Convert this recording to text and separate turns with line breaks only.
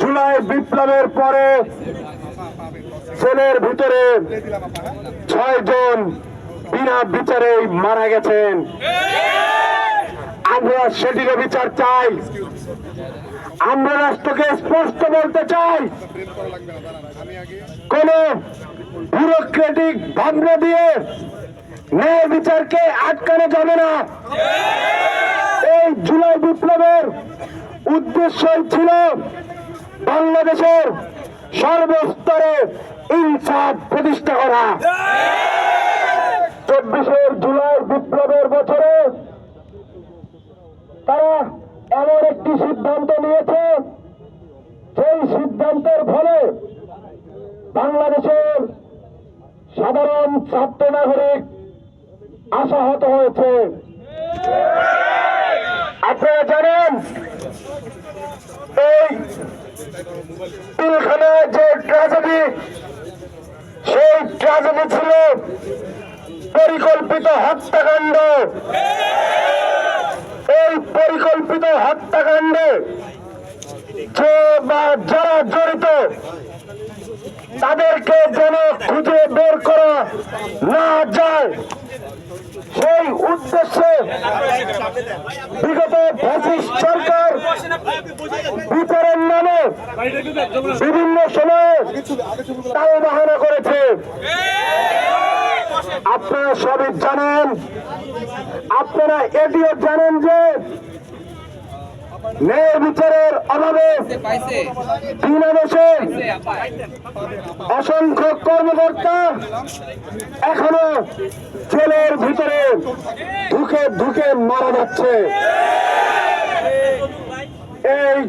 জুলাই বিপ্লবের পরে জেলের ভিতরে ছয় জন বিনা বিচারে মারা গেছেন। আমরা সেটিরও বিচার চাই। আমরা রাষ্ট্রকে স্পষ্ট বলতে চাই। কোন ব্যুরোক্রেটিক ভাবনা দিয়ে ন্যায় বিচারকে আটকানো যাবে না। এই জুলাই বিপ্লবের উদ্দেশ্যই ছিল বাংলাদেশের সর্বস্তরে ইনসাফ প্রতিষ্ঠা করা। চব্বিশের জুলাই বিপ্লবের বছরে তারা এমন একটি সিদ্ধান্ত নিয়েছে সেই সিদ্ধান্তের ফলে বাংলাদেশের সাধারণ ছাত্র নাগরিক আশাহত হয়েছে আপনারা জানেন এই যে সেই ছিল পরিকল্পিত হত্যাকাণ্ড। এই পরিকল্পিত হত্যাকাণ্ডে যে বা যারা জড়িত তাদেরকে যেন খুঁজে বের করা না যায় সেই উদ্দেশ্যে বিগত ফ্যাসিস্ট সরকার বিভিন্ন সময়ে তাল বাহানা করেছে। আপনারা সবই জানেন, আপনারা এটিও জানেন যে ন্যায় বিচারের অভাবে বাংলাদেশে অসংখ্য কর্মকর্তা এখনও জেলের ভিতরে ঢুকে ঢুকে মারা যাচ্ছে। এই